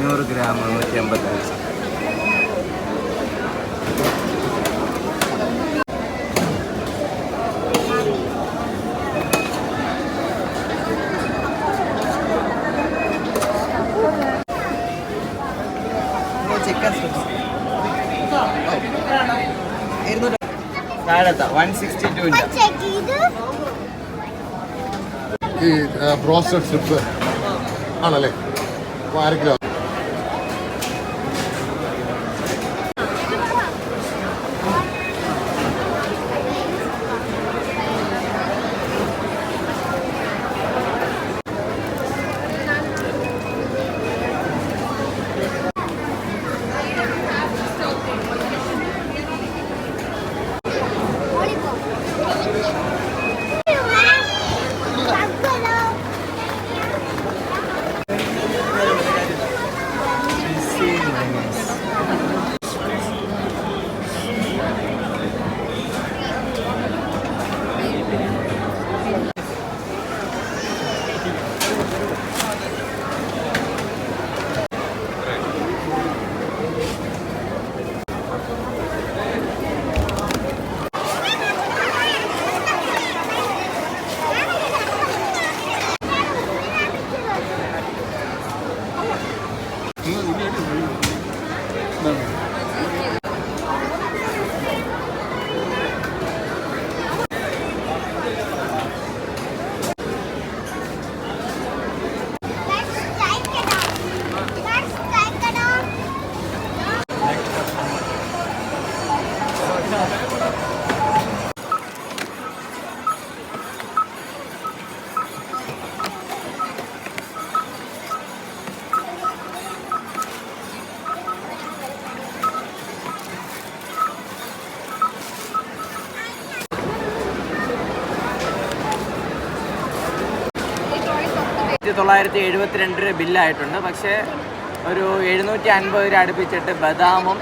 അഞ്ഞൂറ് ഗ്രാം നൂറ്റി അമ്പത്തഞ്ച് ഈ ബ്രോസ്റ്റഡ് സ്ട്രിപ്പ് ആണല്ലേ? അപ്പോൾ അര കിലോ. ആയിരത്തി തൊള്ളായിരത്തി എഴുപത്തിരണ്ട് രൂപ ബില്ലായിട്ടുണ്ട്. പക്ഷേ ഒരു എഴുന്നൂറ്റി അൻപത് രൂപ അടുപ്പിച്ചിട്ട് ബദാമും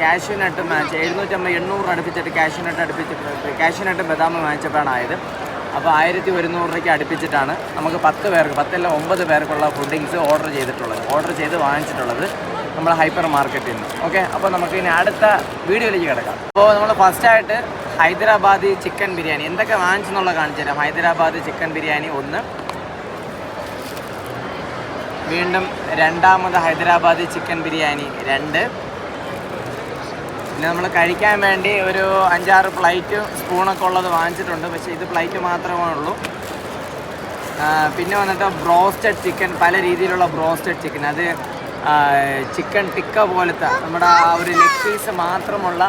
കാഷ്യൂനട്ടും വാങ്ങിച്ച് എഴുന്നൂറ്റമ്പത് എണ്ണൂറ് അടുപ്പിച്ചിട്ട് കാഷ്യൂനട്ട് അടുപ്പിച്ചിട്ട് കാഷ്യൂനട്ടും ബദാമും മാച്ചപ്പാണ് ആയത് അപ്പോൾ ആയിരത്തി ഒരുന്നൂറ് രൂപയ്ക്ക് അടുപ്പിച്ചിട്ടാണ് നമുക്ക് പത്ത് പേർക്ക് പത്തല്ല ഒമ്പത് പേർക്കുള്ള ഫുഡിങ്സ് ഓർഡർ ചെയ്തിട്ടുള്ളത്. ഓർഡർ ചെയ്ത് വാങ്ങിച്ചിട്ടുള്ളത് നമ്മൾ ഹൈപ്പർ മാർക്കറ്റിൽ നിന്ന്. ഓക്കെ? അപ്പോൾ നമുക്ക് ഇനി അടുത്ത വീഡിയോയിലേക്ക് കിടക്കാം. അപ്പോൾ നമ്മൾ ഫസ്റ്റായിട്ട് ഹൈദരാബാദി ചിക്കൻ ബിരിയാണി. എന്തൊക്കെ വാങ്ങിച്ചെന്നുള്ള കാണിച്ചു തരാം ഹൈദരാബാദി ചിക്കൻ ബിരിയാണി ഒന്ന് വീണ്ടും രണ്ടാമത് ഹൈദരാബാദി ചിക്കൻ ബിരിയാണി രണ്ട്. പിന്നെ നമ്മൾ കഴിക്കാൻ വേണ്ടി ഒരു അഞ്ചാറ് പ്ലേറ്റ് സ്പൂണൊക്കെ ഉള്ളത് വാങ്ങിച്ചിട്ടുണ്ട്. പക്ഷേ ഇത് പ്ലേറ്റ് മാത്രമേ ഉള്ളൂ. പിന്നെ വന്നിട്ട് ബ്രോസ്റ്റഡ് ചിക്കൻ പല രീതിയിലുള്ള ബ്രോസ്റ്റഡ് ചിക്കൻ. അത് ചിക്കൻ ടിക്ക പോലത്തെ നമ്മുടെ ആ ഒരു ലെഗ് പീസ് മാത്രമുള്ള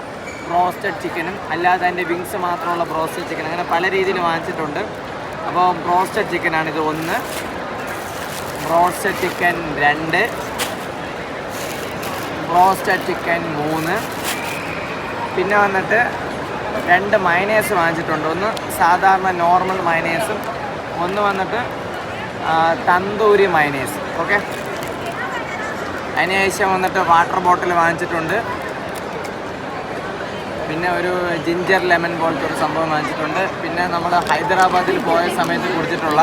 ബ്രോസ്റ്റഡ് ചിക്കനും അല്ലാതെ അതിന്റെ വിങ്സ് മാത്രമുള്ള ബ്രോസ്റ്റഡ് ചിക്കൻ അങ്ങനെ പല രീതിയിൽ വാങ്ങിച്ചിട്ടുണ്ട്. അപ്പോൾ ബ്രോസ്റ്റഡ് ചിക്കനാണിത് ഒന്ന്. ബ്രോസ്റ്റഡ് ചിക്കൻ രണ്ട്. റോസ്റ്റ് ചിക്കൻ മൂന്ന്. പിന്നെ വന്നിട്ട് രണ്ട് മയനേസ് വാങ്ങിച്ചിട്ടുണ്ട്. ഒന്ന് സാധാരണ നോർമൽ മയനേസും ഒന്ന് വന്നിട്ട് തന്തൂരി മയനേസ് ഓക്കെ അതിനുശേഷം വന്നിട്ട് വാട്ടർ ബോട്ടിൽ വാങ്ങിച്ചിട്ടുണ്ട്. പിന്നെ ഒരു ജിഞ്ചർ ലെമൺ പോലത്തെ ഒരു സംഭവം വാങ്ങിച്ചിട്ടുണ്ട്. പിന്നെ നമ്മൾ ഹൈദരാബാദിൽ പോയ സമയത്ത് കുടിച്ചിട്ടുള്ള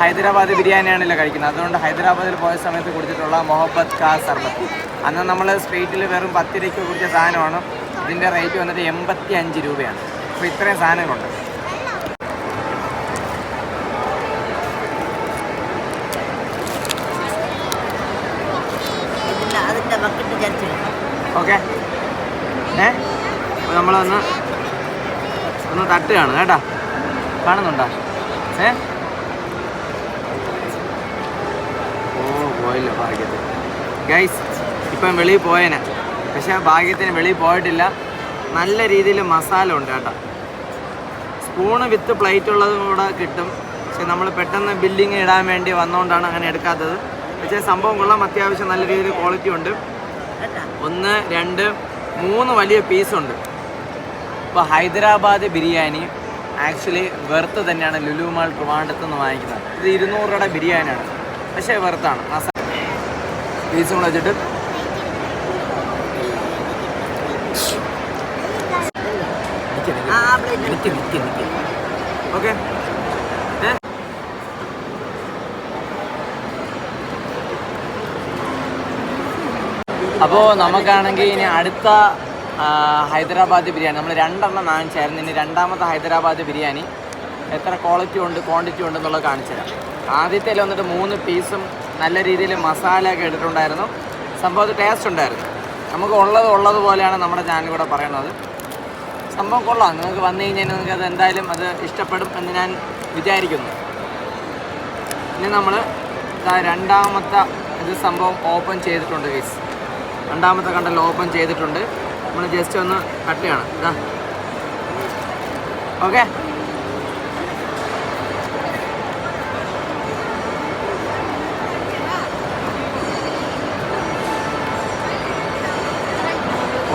ഹൈദരാബാദ് ബിരിയാണിയാണല്ലോ കഴിക്കുന്നത്. അതുകൊണ്ട് ഹൈദരാബാദിൽ പോയ സമയത്ത് കുടിച്ചിട്ടുള്ള മൊഹബത്ത് കാ സർബത്ത്. അന്ന് നമ്മൾ സ്ട്രീറ്റിൽ വെറും പത്ത് രൂപയ്ക്ക് കുടിച്ച സാധനമാണ്. ഇതിന്റെ റേറ്റ് വന്നിട്ട് എൺപത്തി അഞ്ച് രൂപയാണ്. അപ്പോൾ ഇത്രയും സാധനങ്ങളുണ്ട്. ഓക്കെ. ഏ? അപ്പോൾ നമ്മളൊന്ന് ഒന്ന് തട്ടുകയാണ് കേട്ടോ. കാണുന്നുണ്ടോ? ഏ? പോയില്ല ഭാഗ്യത്തിന്. ഗൈസ് ഇപ്പം വെളിയിൽ പോയേനെ. പക്ഷേ ഭാഗ്യത്തിന് വെളിയിൽ പോയിട്ടില്ല. നല്ല രീതിയിൽ മസാല ഉണ്ട് കേട്ടോ. സ്പൂണ് വിത്ത് പ്ലേറ്റ് ഉള്ളതും കൂടെ കിട്ടും. പക്ഷെ നമ്മൾ പെട്ടെന്ന് ബില്ലിങ് ഇടാൻ വേണ്ടി വന്നുകൊണ്ടാണ് അങ്ങനെ എടുക്കാത്തത്. പക്ഷേ സംഭവം കൊള്ളാം. അത്യാവശ്യം നല്ല രീതിയിൽ ക്വാളിറ്റി ഉണ്ട്. ഒന്ന് രണ്ട് മൂന്ന് വലിയ പീസുണ്ട് ഇപ്പോൾ ഹൈദരാബാദ് ബിരിയാണി ആക്ച്വലി വെറുത്ത് തന്നെയാണ്. ലുലു മാൾ നിന്ന് വാങ്ങിക്കുന്നത്. ഇത് ഇരുന്നൂറ് രൂപയുടെ ബിരിയാണിയാണ്. പക്ഷേ വെറുത്താണ് മസാല പീസും കൂടെ വെച്ചിട്ട് ഓക്കെ അപ്പോൾ നമുക്കാണെങ്കിൽ ഇനി അടുത്ത ഹൈദരാബാദ് ബിരിയാണി. നമ്മൾ രണ്ടെണ്ണം വാങ്ങിച്ചായിരുന്നു. ഇനി രണ്ടാമത്തെ ഹൈദരാബാദ് ബിരിയാണി. എത്ര ക്വാളിറ്റി ഉണ്ട് ക്വാണ്ടിറ്റി ഉണ്ടെന്നുള്ളത് കാണിച്ചു തരാം ആദ്യത്തേൽ വന്നിട്ട് മൂന്ന് പീസും നല്ല രീതിയിൽ മസാല ഒക്കെ ഇട്ടിട്ടുണ്ടായിരുന്നു സംഭവത്തിൽ ടേസ്റ്റ് ഉണ്ടായിരുന്നു. നമുക്ക് ഉള്ളത് ഉള്ളത് പോലെയാണ് നമ്മുടെ ചാനൽ കൂടെ പറയുന്നത്. സംഭവം കൊള്ളാം. നിങ്ങൾക്ക് വന്നു കഴിഞ്ഞാൽ നിങ്ങൾക്ക് അത് എന്തായാലും അത് ഇഷ്ടപ്പെടും എന്ന് ഞാൻ വിചാരിക്കുന്നു. ഇനി നമ്മൾ രണ്ടാമത്തെ ഇത് സംഭവം ഓപ്പൺ ചെയ്തിട്ടുണ്ട് ഗൈസ് രണ്ടാമത്തെ കണ്ടൽ ഓപ്പൺ ചെയ്തിട്ടുണ്ട്. നമ്മൾ ജസ്റ്റ് ഒന്ന് കട്ട് ചെയ്യണം. ഇതാ. ഓക്കെ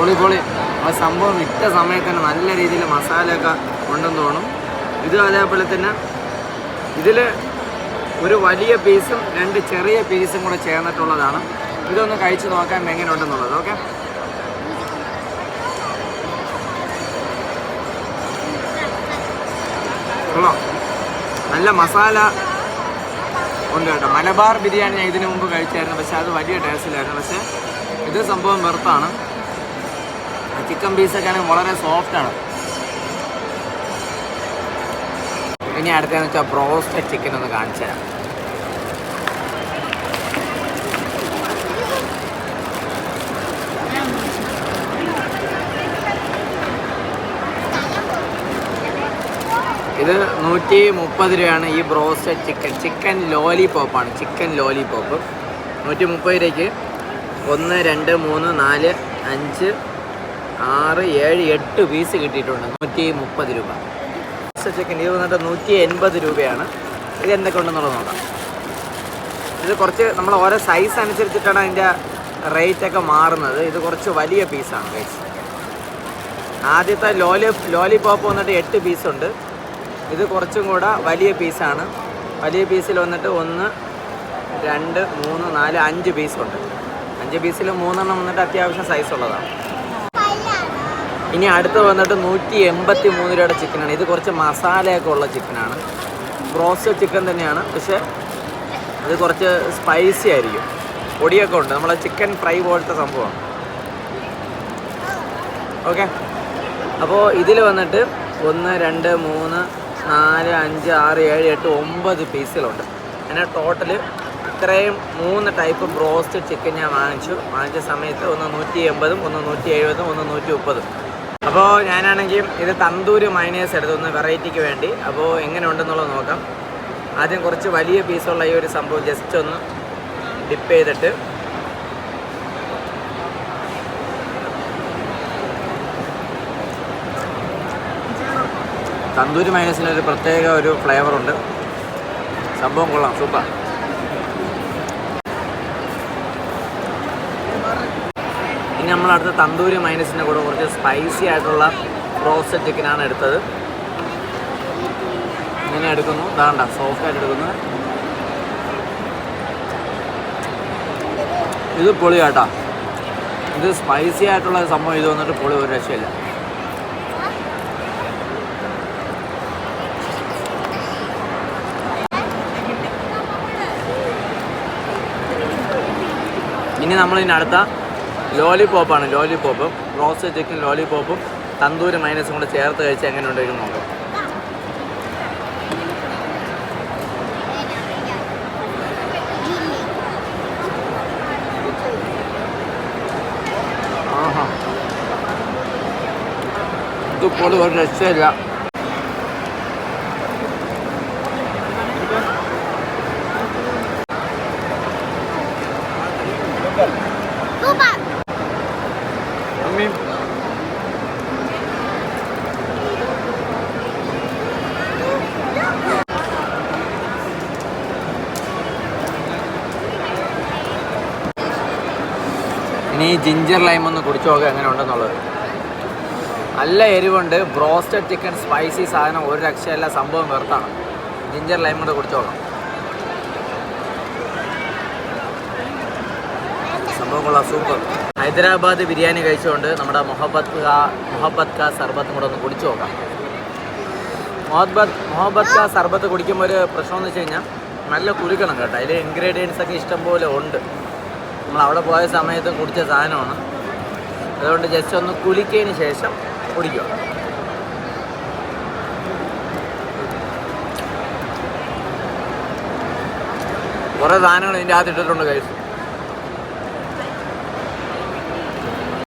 പൊളി പൊളി. ആ സംഭവം ഇട്ട സമയത്ത് തന്നെ നല്ല രീതിയിൽ മസാലയൊക്കെ ഉണ്ടെന്ന് തോന്നും. ഇത് അതേപോലെ തന്നെ ഇതിൽ ഒരു വലിയ പീസും രണ്ട് ചെറിയ പീസും കൂടെ ചേർന്നിട്ടുള്ളതാണ്. ഇതൊന്ന് കഴിച്ച് നോക്കാൻ എങ്ങനെയുണ്ടെന്നുള്ളത് ഓക്കെ? നല്ല മസാല ഉണ്ട് കേട്ടോ. മലബാർ ബിരിയാണി ഞാൻ ഇതിനു മുമ്പ് കഴിച്ചായിരുന്നു. പക്ഷെ അത് വലിയ ടേസ്റ്റിലായിരുന്നു പക്ഷെ ഇത് സംഭവം വെറുത്താണ്. ചിക്കൻ പീസൊക്കെ ആണെങ്കിൽ വളരെ സോഫ്റ്റാണ് ഇനി അടുത്തതെന്ന് വെച്ചാൽ ബ്രോസ്റ്റഡ് ചിക്കൻ ഒന്ന് കാണിച്ചു തരാം. ഇത് നൂറ്റി മുപ്പത് രൂപയാണ് ഈ ബ്രോസ്റ്റഡ് ചിക്കൻ ചിക്കൻ ലോലിപോപ്പാണ് ചിക്കൻ ലോലിപോപ്പ് നൂറ്റി മുപ്പത് രൂപയ്ക്ക് ഒന്ന് രണ്ട് മൂന്ന് നാല് അഞ്ച് ആറ് ഏഴ് എട്ട് പീസ് കിട്ടിയിട്ടുണ്ട്. നൂറ്റി മുപ്പത് രൂപ. ചിക്കൻ ഇത് വന്നിട്ട് നൂറ്റി എൺപത് രൂപയാണ്. ഇത് എന്തൊക്കെ ഉണ്ടെന്നുള്ളത് നോക്കാം. ഇത് കുറച്ച് നമ്മൾ ഓരോ സൈസ് അനുസരിച്ചിട്ടാണ് അതിന്റെ റേറ്റ് ഒക്കെ മാറുന്നത്. ഇത് കുറച്ച് വലിയ പീസാണ് ഗൈസ് ആദ്യത്തെ ലോലി ലോലിപോപ്പ് വന്നിട്ട് എട്ട് പീസുണ്ട് ഇത് കുറച്ചും കൂടെ വലിയ പീസാണ് വലിയ പീസിൽ വന്നിട്ട് ഒന്ന് രണ്ട് മൂന്ന് നാല് അഞ്ച് പീസുണ്ട് അഞ്ച് പീസിൽ മൂന്നെണ്ണം വന്നിട്ട് അത്യാവശ്യം സൈസ് ഉള്ളതാണ്. ഇനി അടുത്ത് വന്നിട്ട് നൂറ്റി എൺപത്തി മൂന്ന് രൂപയുടെ ചിക്കനാണ് ഇത് കുറച്ച് മസാലയൊക്കെ ഉള്ള ചിക്കനാണ് ബ്രോസ്റ്റ് ചിക്കൻ തന്നെയാണ്. പക്ഷേ അത് കുറച്ച് സ്പൈസി ആയിരിക്കും. പൊടിയൊക്കെ ഉണ്ട്. നമ്മളെ ചിക്കൻ ഫ്രൈ പോലത്തെ സംഭവമാണ്. ഓക്കെ അപ്പോൾ ഇതിൽ വന്നിട്ട് ഒന്ന് രണ്ട് മൂന്ന് നാല് അഞ്ച് ആറ് ഏഴ് എട്ട് ഒമ്പത് പീസുകളുണ്ട്. അങ്ങനെ ടോട്ടൽ ഇത്രയും മൂന്ന് ടൈപ്പ് ബ്രോസ്റ്റ് ചിക്കൻ ഞാൻ വാങ്ങിച്ചു. വാങ്ങിച്ച സമയത്ത് ഒന്ന് നൂറ്റി എൺപതും ഒന്ന് നൂറ്റി എഴുപതും ഒന്ന് നൂറ്റി മുപ്പതും. അപ്പോൾ ഞാനാണെങ്കിൽ ഇത് തന്തൂര് മൈനേഴ്സ് എടുത്തു ഒന്ന് വെറൈറ്റിക്ക് വേണ്ടി. അപ്പോൾ എങ്ങനെ ഉണ്ടെന്നുള്ളത് നോക്കാം. ആദ്യം കുറച്ച് വലിയ പീസുള്ള ഈ ഒരു സംഭവം ജസ്റ്റ് ഒന്ന് ഡിപ്പ് ചെയ്തിട്ട്. തന്തൂരി മൈനസിനൊരു പ്രത്യേക ഒരു ഫ്ലേവറുണ്ട് സംഭവം കൊള്ളാം സൂപ്പർ അടുത്ത തന്തൂരി മൈനസിന്റെ കൂടെ കുറച്ച് സ്പൈസി ആയിട്ടുള്ള റോസ്റ്റഡ് ചിക്കനാണ് എടുത്തത്. ഇങ്ങനെ എടുക്കുന്നു. ഇതാണ്ട സോഫ്റ്റ് ആയിട്ട് എടുക്കുന്നു. ഇത് പൊളി ഇത് സ്പൈസി ആയിട്ടുള്ള സംഭവം ഇത് വന്നിട്ട് പൊളി ഒരു രക്ഷയില്ല. ഇനി നമ്മൾ അടുത്ത ലോലിപോപ്പാണ് ലോലിപോപ്പ്. റോസ്റ്റ് ചിക്കൻ ലോലിപോപ്പും തന്തൂരി മൈനസും കൂടെ ചേർത്ത് കഴിച്ച് എങ്ങനെ ഉണ്ടെങ്കിലും നോക്കാം. ആഹാ. ഇത് ഒരു രക്ഷയില്ല. ജിഞ്ചർ ലൈം ഒന്ന് കുടിച്ചു നോക്കുക എങ്ങനെ ഉണ്ടെന്നുള്ളത് നല്ല എരിവുണ്ട്. ബ്രോസ്റ്റഡ് ചിക്കൻ സ്പൈസി സാധനം ഒരു രക്ഷയല്ല സംഭവം വെറുത്താണ്. ജിഞ്ചർ ലൈം കൂടെ കുടിച്ചു നോക്കാം. സംഭവം സൂപ്പർ ഹൈദരാബാദ് ബിരിയാണി കഴിച്ചുകൊണ്ട് നമ്മുടെ മൊഹബത്ത് കാ മൊഹബത്ത് കാ സർബത്തും കൂടെ ഒന്ന് കുടിച്ചു നോക്കാം. മൊഹബത്ത് മൊഹബത്ത് കാ സർബത്ത് കുടിക്കുമ്പോൾ ഒരു പ്രശ്നം എന്ന് വെച്ച് കഴിഞ്ഞാൽ നല്ല കുരുക്കണം കേട്ടോ. അതിൽ ഇൻഗ്രീഡിയൻസ് ഒക്കെ ഇഷ്ടംപോലെ ഉണ്ട്. നമ്മൾ അവിടെ പോയ സമയത്ത് കുടിച്ച സാധനമാണ്. അതുകൊണ്ട് ജസ്റ്റ് ഒന്ന് കുലിക്കതിന് ശേഷം കുടിക്കുക. കുറേ സാധനങ്ങൾ ഇതിന്റെ അകത്ത് ഇട്ടിട്ടുണ്ട് കൈസ്